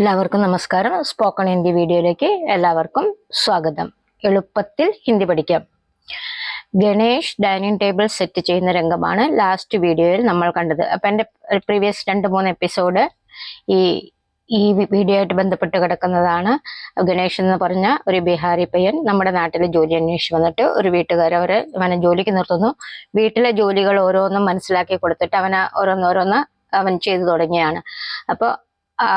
എല്ലാവർക്കും നമസ്കാരം. സ്പോക്കൺ ഹിന്ദി വീഡിയോയിലേക്ക് എല്ലാവർക്കും സ്വാഗതം. എളുപ്പത്തിൽ ഹിന്ദി പഠിക്കാം. ഗണേഷ് ഡൈനിങ് ടേബിൾ സെറ്റ് ചെയ്യുന്ന രംഗമാണ് ലാസ്റ്റ് വീഡിയോയിൽ നമ്മൾ കണ്ടത്. അപ്പൊ എന്റെ പ്രീവിയസ് രണ്ട് മൂന്ന് എപ്പിസോഡ് ഈ ഈ വീഡിയോ ആയിട്ട് ബന്ധപ്പെട്ട് കിടക്കുന്നതാണ്. ഗണേഷ് എന്ന് പറഞ്ഞ ഒരു ബീഹാരി പയ്യൻ നമ്മുടെ നാട്ടിൽ ജോലി അന്വേഷിച്ച് വന്നിട്ട് ഒരു വീട്ടുകാർ അവരെ അവനെ ജോലിക്ക് നിർത്തുന്നു. വീട്ടിലെ ജോലികൾ ഓരോന്നും മനസ്സിലാക്കി കൊടുത്തിട്ട് അവനെ ഓരോന്നോരോന്ന് അവൻ ചെയ്തു തുടങ്ങിയാണ്. അപ്പോൾ ആ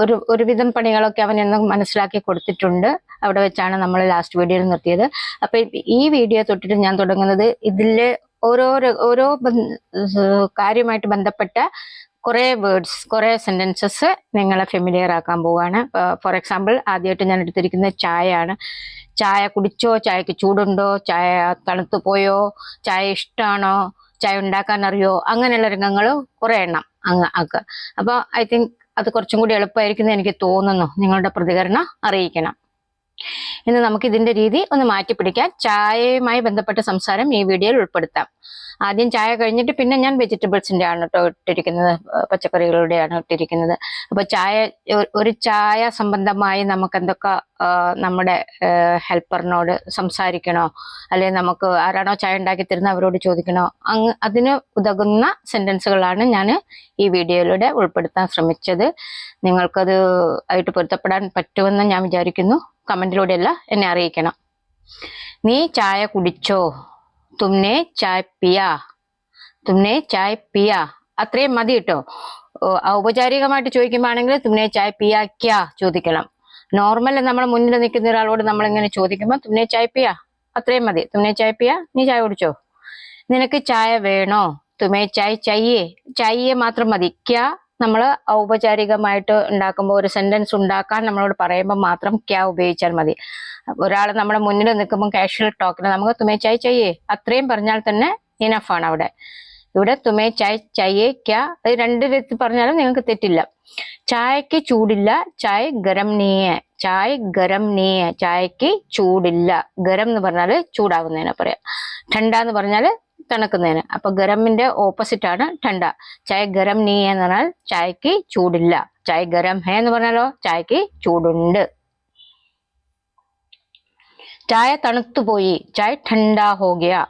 ഒരു ഒരുവിധം പണികളൊക്കെ അവൻ എന്ന് മനസ്സിലാക്കി കൊടുത്തിട്ടുണ്ട്. അവിടെ വെച്ചാണ് നമ്മൾ ലാസ്റ്റ് വീഡിയോയിൽ നിർത്തിയത്. അപ്പൊ ഈ വീഡിയോ തൊട്ടിട്ട് ഞാൻ തുടങ്ങുന്നത് ഇതിലെ ഓരോ ഓരോ കാര്യമായിട്ട് ബന്ധപ്പെട്ട കുറേ വേർഡ്സ് കുറേ സെന്റൻസസ് നിങ്ങളെ ഫെമിലിയർ ആക്കാൻ പോവുകയാണ് ഫോർ എക്സാമ്പിൾ ആദ്യമായിട്ട് ഞാൻ എടുത്തിരിക്കുന്നത് ചായ ആണ് ചായ കുടിച്ചോ? ചായക്ക് ചൂടുണ്ടോ? ചായ തണുത്തു പോയോ? ചായ ഇഷ്ടമാണോ ചായ ഉണ്ടാക്കാൻ അറിയോ? അങ്ങനെയുള്ള രംഗങ്ങൾ കുറെ എണ്ണം അങ്ങ് ആക്കുക. അപ്പൊ ഐ തിങ്ക് അത് കുറച്ചും കൂടി എളുപ്പമായിരിക്കും എനിക്ക് തോന്നുന്നു. നിങ്ങളുടെ പ്രതികരണം അറിയിക്കണം. ഇന്ന് നമുക്ക് ഇതിന്റെ രീതി ഒന്ന് മാറ്റിപ്പിടിക്കാൻ ചായയുമായി ബന്ധപ്പെട്ട സംസാരം ഈ വീഡിയോയിൽ ഉൾപ്പെടുത്താം. ആദ്യം ചായ കഴിഞ്ഞിട്ട് പിന്നെ ഞാൻ വെജിറ്റബിൾസിന്റെ ആണ് കേട്ടോ ഇട്ടിരിക്കുന്നത് പച്ചക്കറികളുടെയാണ് ഇട്ടിരിക്കുന്നത്. അപ്പോൾ ചായ ഒരു ചായ സംബന്ധമായി നമുക്ക് എന്തൊക്കെ നമ്മുടെ ഹെൽപ്പറിനോട് സംസാരിക്കണോ? അല്ലെങ്കിൽ നമുക്ക് ആരാണോ ചായ ഉണ്ടാക്കി തരുന്നത് അവരോട് ചോദിക്കണോ? അങ്ങ് അതിന് ഉതകുന്ന സെന്റൻസുകളാണ് ഞാൻ ഈ വീഡിയോയിലൂടെ ഉൾപ്പെടുത്താൻ ശ്രമിച്ചത്. നിങ്ങൾക്കത് ആയിട്ട് പൊരുത്തപ്പെടാൻ പറ്റുമെന്ന് ഞാൻ വിചാരിക്കുന്നു. കമന്റിലൂടെയല്ല എന്നെ അറിയിക്കണം. നീ ചായ കുടിച്ചോ? തുമ്നെ ചായ പിയ തുമ്നെ ചായ പിയ അത്രയും മതി കേട്ടോ. ഔപചാരികമായിട്ട് ചോദിക്കുമ്പോഴാണെങ്കിൽ തുമ്നെ ചായ പിയാ ക്യാ ചോദിക്കണം. നോർമൽ നമ്മൾ മുന്നിൽ നിൽക്കുന്ന ഒരാളോട് നമ്മൾ ഇങ്ങനെ ചോദിക്കുമ്പോൾ തുമ്നെ ചായ പിയ അത്രയും മതി. തുമ്നെ ചായ പിയ നീ ചായ കുടിച്ചോ? നിനക്ക് ചായ വേണോ? തുമേ ചായ ചയ്യേ ചയ്യേ മാത്രം മതി. ക്യാ നമ്മൾ ഔപചാരികമായിട്ട് ഉണ്ടാക്കുമ്പോൾ ഒരു സെന്റൻസ് ഉണ്ടാക്കാൻ നമ്മളോട് പറയുമ്പോൾ മാത്രം ക്യാ ഉപയോഗിച്ചാൽ മതി. ഒരാൾ നമ്മുടെ മുന്നിൽ നിൽക്കുമ്പോൾ കാഷ്വൽ ടോക്കിന് നമുക്ക് തുമേ ചായ് ചയ്യേ അത്രയും പറഞ്ഞാൽ തന്നെ ഇനഫാണ് അവിടെ. ഇവിടെ തുമേ ചായ് ചയ്യേ ക്യാ അത് രണ്ട് രീതി പറഞ്ഞാലും നിങ്ങൾക്ക് തെറ്റില്ല. ചായക്ക് ചൂടില്ല ചായ ഗരം നീയ ചായ ഗരം നീയ ചായക്ക് ചൂടില്ല. ഗരം എന്ന് പറഞ്ഞാൽ ചൂടാകുന്നതിനെ പറയാം. ഠണ്ട എന്ന് പറഞ്ഞാൽ തണുക്കുന്നതിന്. അപ്പൊ ഗരമിന്റെ ഓപ്പോസിറ്റ് ആണ് ഠണ്ട. ചായ ഗരം നീ എന്ന് പറഞ്ഞാൽ ചായക്ക് ചൂടില്ല. ചായ ഗരം ഹേ എന്ന് പറഞ്ഞാലോ? ചായക്ക് ചൂടുണ്ട്. ചായ തണുത്തുപോയി ചായ ഠണ്ട ഹോഗിയ.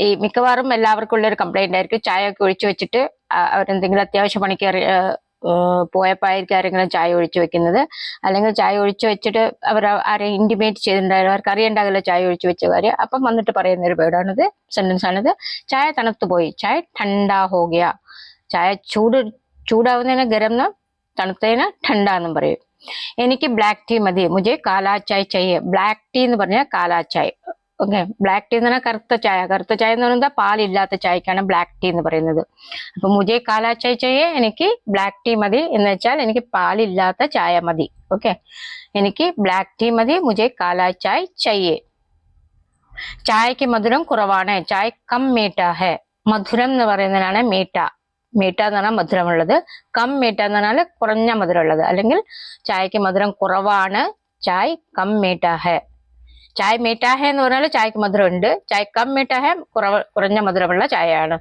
ഈ മിക്കവാറും എല്ലാവർക്കും ഉള്ള ഒരു കംപ്ലൈന്റ് ആയിരിക്കും. ചായ ഒക്കെ ഒഴിച്ചു വെച്ചിട്ട് അവരെന്തെങ്കിലും അത്യാവശ്യ പണിക്ക് ഏർ, ഏർ, ആരെങ്കിലും ചായ ഒഴിച്ചു വെക്കുന്നത്. അല്ലെങ്കിൽ ചായ ഒഴിച്ചു വെച്ചിട്ട് അവർ ആരെ ഇന്റിമേറ്റ് ചെയ്തിട്ടുണ്ടായിരുന്നു അവർക്ക് അറിയണ്ടാകില്ല ചായ ഒഴിച്ചു വെച്ച കാര്യം. അപ്പം വന്നിട്ട് പറയുന്ന ഒരു വേർഡാണിത് സെന്റൻസ് ആണിത്. ചായ തണുത്തുപോയി ചായ ഠണ്ടാ ഹോഗിയ. ചായ ചൂട് ചൂടാവുന്നതിന് ഗരം എന്നും തണുത്തതിന് ഠണ്ട എന്നും പറയും. എനിക്ക് ബ്ലാക്ക് ടീ മതി. മുജെ കാലാ ചായ് ചയ്യെ ബ്ലാക്ക് ടീ എന്ന് പറഞ്ഞാൽ കാലാ ചായ്. ഓക്കെ. ബ്ലാക്ക് ടീ എന്ന് പറഞ്ഞാൽ കറുത്ത ചായ. കറുത്ത ചായ എന്ന് പറയുന്നത് പാലില്ലാത്ത ചായക്കാണ് ബ്ലാക്ക് ടീ എന്ന് പറയുന്നത്. അപ്പൊ മുജെ കാലാ ചായ ചയ്യെ എനിക്ക് ബ്ലാക്ക് ടീ മതി എന്ന് വെച്ചാൽ എനിക്ക് പാലില്ലാത്ത ചായ മതി. ഓക്കെ. എനിക്ക് ബ്ലാക്ക് ടീ മതി മുജെ കാലാ ചായ് ചയ്യെ ചായക്ക് മധുരം കുറവാണ്. ചായ കം മീട്ട ഹെ. മധുരം എന്ന് പറയുന്നതിനാണ് മീട്ട. മീട്ട എന്ന് പറഞ്ഞാൽ മധുരമുള്ളത്. കം മീട്ട എന്ന് പറഞ്ഞാൽ കുറഞ്ഞ മധുരമുള്ളത്. അല്ലെങ്കിൽ ചായക്ക് മധുരം കുറവാണ്. ചായ് കം മീട്ട ഹെ. ചായ മീറ്റ ഹെ എന്ന് പറഞ്ഞാൽ ചായക്ക് മധുരം ഉണ്ട് ചായ കം മീറ്റ ഹെ കുറവ് കുറഞ്ഞ മധുരമുള്ള ചായയാണ്.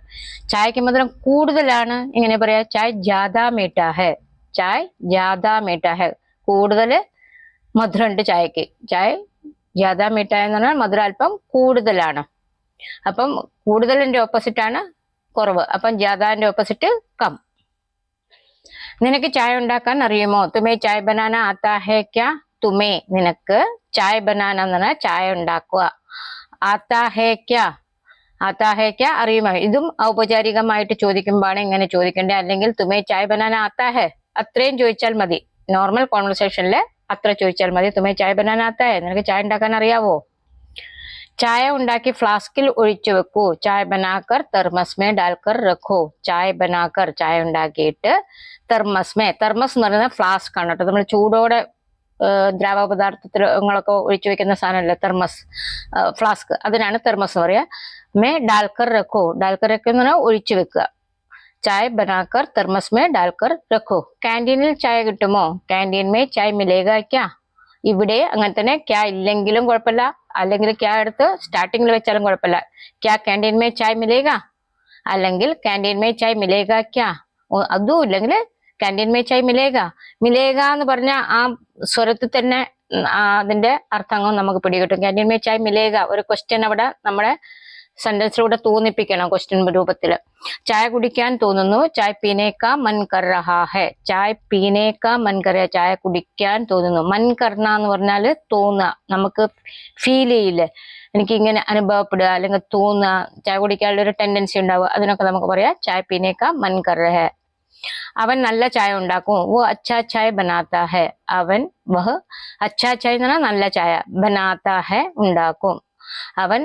ചായക്ക് മധുരം കൂടുതലാണ്. ഇങ്ങനെ പറയാ? ചായ ജാദാ മീറ്റ ചായ ചായ് ജാദാ മീറ്റ ഹെ കൂടുതൽ മധുരമുണ്ട് ചായക്ക്. ചായ ജാദാ മീഠായ എന്ന് പറഞ്ഞാൽ മധുരം അല്പം കൂടുതലാണ്. അപ്പം കൂടുതലിന്റെ ഓപ്പോസിറ്റ് ആണ് കുറവ്. അപ്പം ജാദാന്റെ ഓപ്പോസിറ്റ് കം. നിനക്ക് ചായ ഉണ്ടാക്കാൻ അറിയുമോ? തുമേ ചായ ബനാന ആത്താ ഹേ ക്യാ തുമേ. നിനക്ക് ചായ ബനാനെന്ന് ചായ ഉണ്ടാക്കുക. അത്താഹേക്ക ക്യാ? അറിയുമോ? ഇതും ഔപചാരികമായിട്ട് ചോദിക്കുമ്പോഴാണ് ഇങ്ങനെ ചോദിക്കേണ്ടത്. അല്ലെങ്കിൽ തുമേ ചായ ബനാന അത്താഹേ അത്രയും ചോദിച്ചാൽ മതി. നോർമൽ കോൺവെർസേഷനിൽ അത്ര ചോദിച്ചാൽ മതി. തുമേ ചായ ബനാന അത്താഹേ നിനക്ക് ചായ ഉണ്ടാക്കാൻ അറിയാവോ? ചായ ഉണ്ടാക്കി ഫ്ലാസ്കിൽ ഒഴിച്ചു വെക്കൂ. ചായ ബനാക്കർ തെർമസ്മേ ഡാൽക്കർ റഖോ ചായ ബനാക്കർ ചായ ഉണ്ടാക്കിയിട്ട് തെർമസ്മേ. തെർമസ് എന്ന് പറയുന്നത് ഫ്ലാസ്ക് ആണ് കേട്ടോ. നമ്മൾ ചൂടോടെ ഏഹ്, ദ്രാവക പദാർത്ഥങ്ങളൊക്കെ ഒഴിച്ചു വെക്കുന്ന സാധനമല്ലേ? തെർമസ് ഫ്ലാസ്ക് അതിനാണ് തെർമസ് എന്ന് പറയുക മേ ഡാൽക്കർ റെക്കോ ഡാൽക്കർ റെക്കോ എന്ന് പറഞ്ഞാൽ ഒഴിച്ചു വെക്കുക. ചായ ബനാക്കർ തെർമസ് മേ ഡാൽക്കർ റെക്കോ ക്യാന്റീനിൽ ചായ കിട്ടുമോ? ക്യാന്റീൻ മേ ചായ മിലേഗ ക്യാ ഇവിടെ അങ്ങനെ തന്നെ ക്യാ ഇല്ലെങ്കിലും കുഴപ്പമില്ല. അല്ലെങ്കിൽ ക്യാ എടുത്ത് സ്റ്റാർട്ടിങ്ങിൽ വെച്ചാലും കുഴപ്പമില്ല. ക്യാ ക്യാന്റീൻ മേ ചായ മിലേഗ അല്ലെങ്കിൽ ക്യാന്റീൻ മേ ചായ മിലേഗ ക്യാ ഓ, അതും ഇല്ലെങ്കിൽ ക്യാന്റീൻ മേ ചായ് മിലേക മിലേഗ എന്ന് പറഞ്ഞ ആ സ്വരത്തിൽ തന്നെ അതിന്റെ അർത്ഥങ്ങൾ നമുക്ക് പിടികിട്ടും. ക്യാന്റീൻ മേ ചായ് മിലേഗ ഒരു ക്വസ്റ്റ്യൻ അവിടെ നമ്മുടെ സെന്റൻസിലൂടെ തോന്നിപ്പിക്കണം ക്വസ്റ്റ്യൻ രൂപത്തിൽ. ചായ കുടിക്കാൻ തോന്നുന്നു. ചായ് പീനേക്ക മൻ ചായ് പീനേക്ക മൻ കർ ഹെ. ചായ കുടിക്കാൻ തോന്നുന്നു. മൻ കർണ എന്ന് പറഞ്ഞാൽ തോന്നുക നമുക്ക് ഫീൽ ചെയ്യില്ലേ? എനിക്ക് ഇങ്ങനെ അനുഭവപ്പെടുക അല്ലെങ്കിൽ തോന്നുക ചായ കുടിക്കാനുള്ള ഒരു ടെൻഡൻസി ഉണ്ടാവുക. അതിനൊക്കെ നമുക്ക് പറയാം. ചായ പീനേക്ക മൻ അവൻ നല്ല ചായ ഉണ്ടാക്കും. വോ അച്ഛാ ചായ ബനാത്ത ഹെ. അവൻ വഹ് അച്ഛാ ചായ എന്ന് പറഞ്ഞാൽ നല്ല ചായ. ബനാത്ത ഹെ ഉണ്ടാക്കും. അവൻ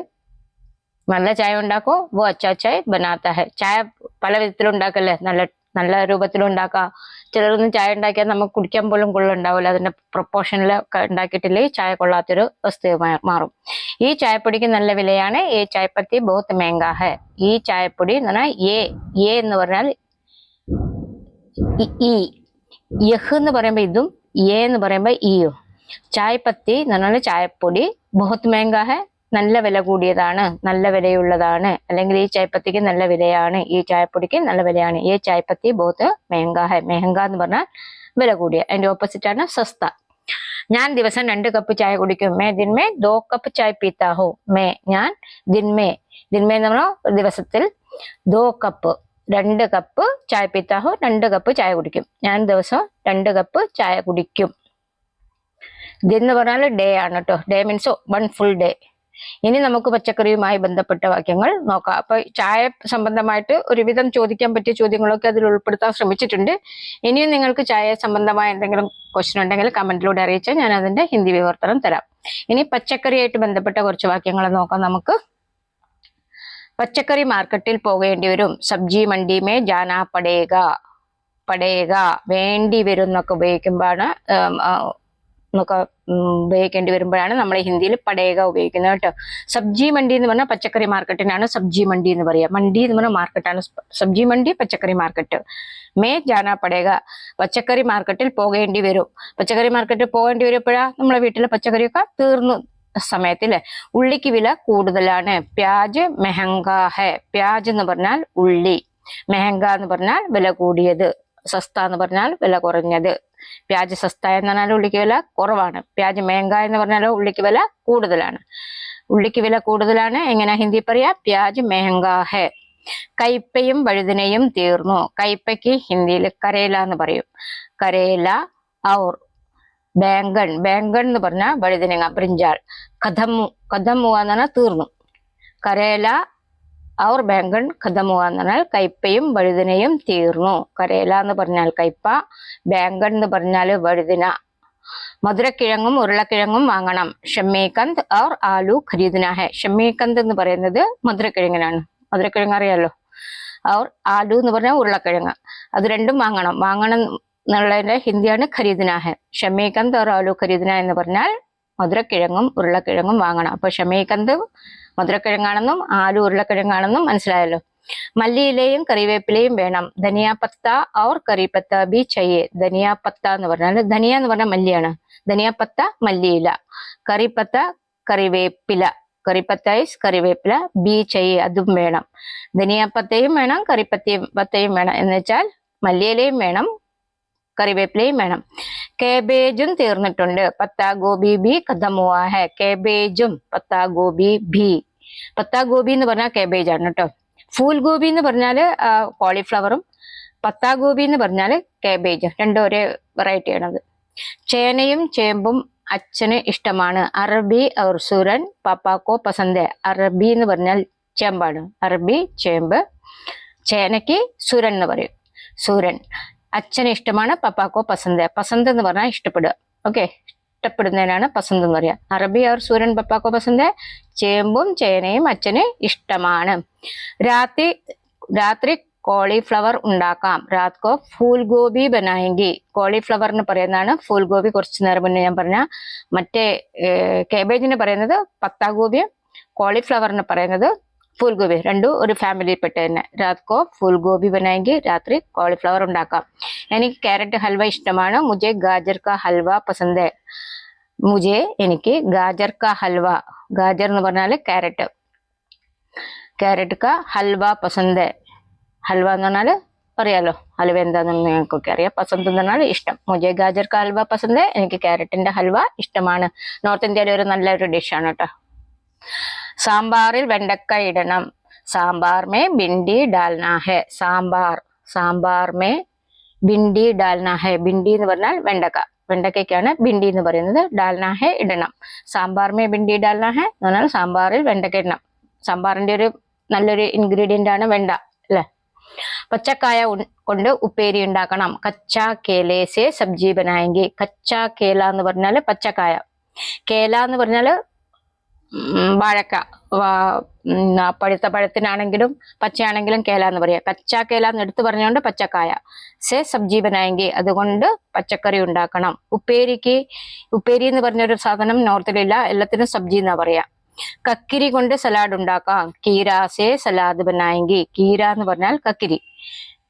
നല്ല ചായ ഉണ്ടാക്കും. വോ അച്ഛാ ചായ ബനാത്ത ഹെ. ചായ പല വിധത്തിലും ഉണ്ടാക്കല്ലേ? നല്ല നല്ല രൂപത്തിലും ഉണ്ടാക്കാം. ചിലരൊന്നും ചായ ഉണ്ടാക്കിയാൽ നമുക്ക് കുടിക്കാൻ പോലും കൊള്ളുണ്ടാവില്ല അതിന്റെ പ്രൊപ്പോർഷനിൽ ഉണ്ടാക്കിയിട്ടില്ലെങ്കിൽ ചായ കൊള്ളാത്തൊരു വസ്തു മാറും. ഈ ചായപ്പൊടിക്ക് നല്ല വിലയാണ്. ഈ ചായപ്പത്തി ബഹുത്ത് മേങ്ക ഈ ചായപ്പൊടി എന്ന് പറഞ്ഞാൽ ഏ എന്ന് പറഞ്ഞാൽ ഈ യഹ് എന്ന് പറയുമ്പോ ഇതും എ എന്ന് പറയുമ്പോ ഇയും ചായപ്പത്തി എന്ന് പറഞ്ഞാൽ ചായപ്പൊടി ബഹുത്ത് മേങ്കാഹ നല്ല വില കൂടിയതാണ് നല്ല വിലയുള്ളതാണ്. അല്ലെങ്കിൽ ഈ ചായപ്പത്തിക്ക് നല്ല വിലയാണ് ഈ ചായപ്പൊടിക്ക് നല്ല വിലയാണ്. ഈ ചായപ്പത്തി ബഹുത്ത് മേങ്ക ഹെ മെഹങ്ക എന്ന് പറഞ്ഞാൽ വില കൂടിയ അതിന്റെ ഓപ്പോസിറ്റ് ആണ് സസ്ത. ഞാൻ ദിവസം രണ്ട് കപ്പ് ചായ കുടിക്കും. മേ ദിൻമേ ദോ കപ്പ് ചായ പീത്താഹു. മേ ഞാൻ ദിൻമേ ദിൻമേ എന്ന് പറഞ്ഞാൽ ഒരു ദിവസത്തിൽ ദോ കപ്പ് രണ്ട് കപ്പ് ചായ പിത്താഹോ രണ്ട് കപ്പ് ചായ കുടിക്കും. ഞാൻ ദിവസം രണ്ട് കപ്പ് ചായ കുടിക്കും. ഇതെന്ന് പറഞ്ഞാൽ ഡേ ആണ് കേട്ടോ day means one full day ഇനി നമുക്ക് പച്ചക്കറിയുമായി ബന്ധപ്പെട്ട വാക്യങ്ങൾ നോക്കാം. അപ്പൊ ചായ സംബന്ധമായിട്ട് ഒരുവിധം ചോദിക്കാൻ പറ്റിയ ചോദ്യങ്ങളൊക്കെ അതിൽ ഉൾപ്പെടുത്താൻ ശ്രമിച്ചിട്ടുണ്ട്. ഇനിയും നിങ്ങൾക്ക് ചായ സംബന്ധമായ എന്തെങ്കിലും ക്വസ്റ്റൻ ഉണ്ടെങ്കിൽ കമന്റിലൂടെ അറിയിച്ചാൽ ഞാൻ അതിന്റെ ഹിന്ദി വിവർത്തനം തരാം. ഇനി പച്ചക്കറിയായിട്ട് ബന്ധപ്പെട്ട കുറച്ച് വാക്യങ്ങൾ നോക്കാം നമുക്ക്. പച്ചക്കറി മാർക്കറ്റിൽ പോകേണ്ടി വരും സബ്ജി മണ്ടിമേ ജാനാ പടേക പടേക വേണ്ടി വരും എന്നൊക്കെ ഉപയോഗിക്കുമ്പോഴാണ് എന്നൊക്കെ ഉപയോഗിക്കേണ്ടി വരുമ്പോഴാണ് നമ്മൾ ഹിന്ദിയിൽ പടേക ഉപയോഗിക്കുന്നത് കേട്ടോ. സബ്ജി മണ്ടി എന്ന് പറഞ്ഞാൽ പച്ചക്കറി മാർക്കറ്റിനാണ് സബ്ജി മണ്ടി എന്ന് പറയുക മണ്ടി എന്ന് പറഞ്ഞാൽ മാർക്കറ്റാണ് സബ്ജി മണ്ടി പച്ചക്കറി മാർക്കറ്റ്. മേ ജാനാ പടേക പച്ചക്കറി മാർക്കറ്റിൽ പോകേണ്ടി വരും. പച്ചക്കറി മാർക്കറ്റിൽ പോകേണ്ടി വരുമ്പോഴാണ് നമ്മളെ വീട്ടിലെ പച്ചക്കറിയൊക്കെ തീർന്നു സമയത്തില്ലേ ഉള്ളിക്ക് വില കൂടുതലാണ്. പ്യാജ് മെഹങ്ക ഹെ പ്യാജ് എന്ന് പറഞ്ഞാൽ ഉള്ളി. മെഹങ്ക എന്ന് പറഞ്ഞാൽ വില കൂടിയത്. സസ്ത എന്ന് പറഞ്ഞാൽ വില കുറഞ്ഞത്. പ്യാജ് സസ്ത എന്ന് പറഞ്ഞാൽ ഉള്ളിക്ക് വില കുറവാണ്. പ്യാജ് മെഹങ്ക എന്ന് പറഞ്ഞാൽ ഉള്ളിക്ക് വില കൂടുതലാണ്. ഉള്ളിക്ക് വില കൂടുതലാണ്. എങ്ങനെ ഹിന്ദി പറയാ? പ്യാജ് മെഹങ്ക ഹെ. കയ്പയും വഴുതിനയും തീർന്നു. കയ്പയ്ക്ക് ഹിന്ദിയിൽ കരേല എന്ന് പറയും. കരേല ഔർ. ബാങ്കൺ ബാങ്കൺ എന്ന് പറഞ്ഞാൽ വഴുതിനങ്ങ ബ്രിഞ്ചാൾ കഥമു കഥമുക എന്ന് പറഞ്ഞാൽ തീർന്നു. കരേല ഔർ ബാങ്കൺ കഥമുക എന്ന് പറഞ്ഞാൽ കയ്പയും വഴുതിനയും തീർന്നു. കരേല എന്ന് പറഞ്ഞാൽ കയ്പ ബാങ്കൺ എന്ന് പറഞ്ഞാൽ വഴുതിന. മധുരക്കിഴങ്ങും ഉരുളക്കിഴങ്ങും വാങ്ങണം. ഷമ്മീകന്ത് ഔർ ആലു ഖരീദനാഹെ. ഷമ്മീകന്ത് എന്ന് പറയുന്നത് മധുരക്കിഴങ്ങിനാണ്. മധുരക്കിഴങ്ങ് അറിയാലോ? ഔർ ആലു എന്ന് പറഞ്ഞാൽ ഉരുളക്കിഴങ്ങ്. അത് രണ്ടും വാങ്ങണം. വാങ്ങണം എന്നുള്ളതിന്റെ ഹിന്ദിയാണ് ഖരീദന ഹെ ഷമീകന്ത് ഓർ ആലു ഖരീദന എന്ന് പറഞ്ഞാൽ മധുരക്കിഴങ്ങും ഉരുളക്കിഴങ്ങും വാങ്ങണം. അപ്പൊ ഷമീകന്ത് മധുരക്കിഴങ്ങാണെന്നും ആലു ഉരുളക്കിഴങ്ങാണെന്നും മനസ്സിലായല്ലോ. മല്ലിയിലയും കറിവേപ്പിലയും വേണം. ധനിയാപത്ത ഓർ കറിപ്പത്ത ബി ചയ്യെ ധനിയാപത്ത എന്ന് പറഞ്ഞാൽ ധനിയ എന്ന് പറഞ്ഞാൽ മല്ലിയാണ്. ധനിയാപത്ത മല്ലിയില. കറിപ്പത്ത കറിവേപ്പില. കറിപ്പത്തൈസ് കറിവേപ്പില ബി ചയ്യെ അതും വേണം. ധനിയാപ്പത്തയും വേണം കറിപ്പത്തയും പത്തയും വേണം. എന്ന് വെച്ചാൽ മല്ലിയിലയും വേണം കറിവേപ്പിലയും വേണം. കേബേജും തീർന്നിട്ടുണ്ട്. പത്താ ഗോബി ബി കഥമുവാ ഹെ. കേബേജും പത്താ ഗോബി ബി പത്താ ഗോബി എന്ന് പറഞ്ഞാൽ കേബേജ് ആണ് കേട്ടോ. ഫൂൽ ഗോബി എന്ന് പറഞ്ഞാൽ കോളിഫ്ലവറും പത്താ ഗോബി എന്ന് പറഞ്ഞാൽ കേബേജ് രണ്ടും ഒരേ വെറൈറ്റി ആണത് ചേനയും ചേമ്പും അച്ഛന് ഇഷ്ടമാണ്. അറബി ഔർ സുരൻ പാപ്പാക്കോ പസന്ത്. അറബി എന്ന് പറഞ്ഞാൽ ചേമ്പാണ്. അറബി ചേമ്പ്. ചേനയ്ക്ക് സുരൻ എന്ന് പറയും. സൂരൻ. അച്ഛന് ഇഷ്ടമാണ് പപ്പാക്കോ പസന്ത്. പസന്ത് എന്ന് പറഞ്ഞാൽ ഇഷ്ടപ്പെടുക. ഓക്കെ? ഇഷ്ടപ്പെടുന്നതിനാണ് പസന്ത് എന്ന് പറയുക അറബി അവർ സൂര്യൻ പപ്പാക്കോ പസന്ത്. ചേമ്പും ചേനയും അച്ഛന് ഇഷ്ടമാണ്. രാത്രി രാത്രി കോളിഫ്ലവർ ഉണ്ടാക്കാം. രാത്കോ ഫൂൽ ഗോപി ബനായെങ്കിൽ കോളിഫ്ലവർ എന്ന് പറയുന്നതാണ് ഫൂൽ ഗോപി കുറച്ച് നേരം മുന്നേ ഞാൻ പറഞ്ഞ മറ്റേ കേബേജിന് പറയുന്നത് പത്താ കോളിഫ്ലവർ കോളിഫ്ലവറിന് പറയുന്നത് ഫുൽ ഗോബി രണ്ടും ഒരു ഫാമിലിയിൽപ്പെട്ട തന്നെ. രാത്കോ ഫുൽ ഗോബി ബനായെങ്കിൽ രാത്രി കോളിഫ്ലവർ ഉണ്ടാക്കാം. എനിക്ക് ക്യാരറ്റ് ഹൽവ ഇഷ്ടമാണ്. മുജെ ഗാജർ കാ ഹൽവ പസന്ത്. മുജെ എനിക്ക് ഗാജർ കാ ഹൽവ. ഗാജർ എന്ന് പറഞ്ഞാൽ ക്യാരറ്റ് ക്യാരറ്റ് കാ ഹൽവ പസന്ത്. ഹൽവ എന്ന് പറഞ്ഞാൽ അറിയാലോ ഹൽവ എന്താണെന്ന് ഞങ്ങൾക്കൊക്കെ അറിയാം. പസന്ത് എന്ന് പറഞ്ഞാൽ ഇഷ്ടം. മുജെ ഗാജർ കാ ഹൽവ പസന്ത് എനിക്ക് ക്യാരറ്റിന്റെ ഹൽവ ഇഷ്ടമാണ്. നോർത്ത് ഇന്ത്യയിലെ ഒരു നല്ലൊരു ഡിഷാണ് കേട്ടോ. സാമ്പാറിൽ വെണ്ടക്ക ഇടണം. സാമ്പാർ മേ ബിണ്ടി ഡാൽന സാമ്പാർ സാമ്പാർ മേ ബിണ്ടി ഡാൽന ബിണ്ടി എന്ന് പറഞ്ഞാൽ വെണ്ടക്ക. വെണ്ടക്കയ്ക്കാണ് ബിണ്ടി എന്ന് പറയുന്നത്. ഡാൽന ഇടണം. സാമ്പാർ മേ ബിണ്ടി ഡാൽന എന്ന് പറഞ്ഞാൽ സാമ്പാറിൽ വെണ്ടക്ക ഇടണം. സാമ്പാറിന്റെ ഒരു നല്ലൊരു ഇൻഗ്രീഡിയന്റ് ആണ് വെണ്ട അല്ലെ? പച്ചക്കായ കൊണ്ട് ഉപ്പേരി ഉണ്ടാക്കണം. കച്ച കേലേസെ സബ്ജി ബനായെങ്കിൽ കച്ച കേല എന്ന് പറഞ്ഞാൽ പച്ചക്കായ. കേല എന്ന് പറഞ്ഞാൽ ഉം, വാഴക്ക പഴുത്ത പഴത്തിനാണെങ്കിലും പച്ചയാണെങ്കിലും കേല എന്ന് പറയാം. കച്ച കേല എന്ന് എടുത്തു പറഞ്ഞുകൊണ്ട് പച്ചക്കായ. സെ സബ്ജീവനായെങ്കിൽ അതുകൊണ്ട് പച്ചക്കറി ഉണ്ടാക്കണം. ഉപ്പേരിക്ക് ഉപ്പേരി എന്ന് പറഞ്ഞൊരു സാധനം നോർത്തിലില്ല എല്ലാത്തിനും സബ്ജി എന്നാ പറയാ. കക്കിരി കൊണ്ട് സലാഡ് ഉണ്ടാക്കാം. കീര സെ സലാദ് ബനായെങ്കിൽ കീര എന്ന് പറഞ്ഞാൽ കക്കിരി.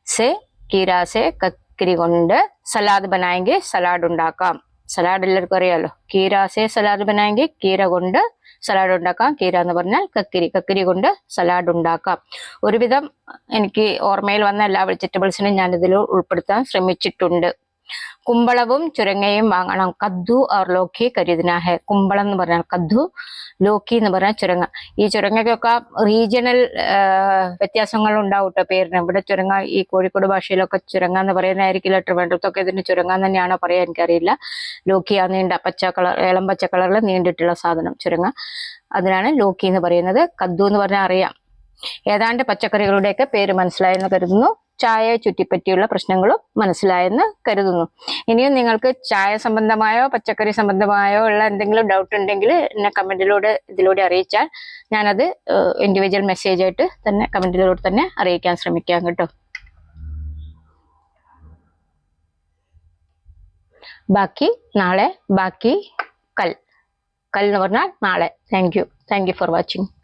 സെ കീര സെ കക്കിരി കൊണ്ട് സലാദ് ബനായെങ്കിൽ സലാഡ് ഉണ്ടാക്കാം. സലാഡ് എല്ലാവർക്കും അറിയാലോ. കീര സേ സലാഡ് ബനായെങ്കിൽ കീര കൊണ്ട് സലാഡ് ഉണ്ടാക്കാം. കീര എന്ന് പറഞ്ഞാൽ കക്കിരി. കക്കിരി കൊണ്ട് സലാഡ് ഉണ്ടാക്കാം. ഒരുവിധം എനിക്ക് ഓർമ്മയിൽ വന്ന എല്ലാ വെജിറ്റബിൾസിനും ഞാൻ ഇതിൽ ഉൾപ്പെടുത്താൻ ശ്രമിച്ചിട്ടുണ്ട്. കുമ്പളവും ചുരങ്ങയും വാങ്ങണം. കദ്ദു ഓർ ലോക്കി കരുതിനാഹെ. കുമ്പളം എന്ന് പറഞ്ഞാൽ കദ്ദു ലോക്കി എന്ന് പറഞ്ഞാൽ ചുരങ്ങ. ഈ ചുരങ്ങയ്ക്കൊക്കെ റീജിയണൽ വ്യത്യാസങ്ങൾ ഉണ്ടാവും പേരിന്. ഇവിടെ ചുരങ്ങ ഈ കോഴിക്കോട് ഭാഷയിലൊക്കെ ചുരങ്ങ എന്ന് പറയുന്നതായിരിക്കില്ല. ട്രിവാൻഡ്രത്തൊക്കെ ഇതിന് ചുരങ്ങ തന്നെയാണോ പറയാൻ എനിക്കറിയില്ല. ലോക്കിയാ നീണ്ട പച്ച കളർ ഇളം പച്ച കളറിൽ നീണ്ടിട്ടുള്ള സാധനം ചുരങ്ങ. അതിനാണ് ലോക്കി എന്ന് പറയുന്നത്. കദ്ദു എന്ന് പറഞ്ഞാൽ അറിയാം. ഏതാണ്ട് പച്ചക്കറികളുടെയൊക്കെ പേര് മനസ്സിലായെന്ന് കരുതുന്നു. ചായയെ ചുറ്റിപ്പറ്റിയുള്ള പ്രശ്നങ്ങളും മനസ്സിലായെന്ന് കരുതുന്നു. ഇനിയും നിങ്ങൾക്ക് ചായ സംബന്ധമായോ പച്ചക്കറി സംബന്ധമായോ ഉള്ള എന്തെങ്കിലും ഡൗട്ട് ഉണ്ടെങ്കിൽ എന്നെ കമന്റിലൂടെ ഇതിലൂടെ അറിയിച്ചാൽ ഞാനത് ഇൻഡിവിജ്വൽ മെസ്സേജ് ആയിട്ട് തന്നെ കമന്റിലൂടെ തന്നെ അറിയിക്കാൻ ശ്രമിക്കാം കേട്ടോ. ബാക്കി നാളെ ബാക്കി കൽ. കൽ എന്ന് പറഞ്ഞാൽ നാളെ. Thank you thank you for watching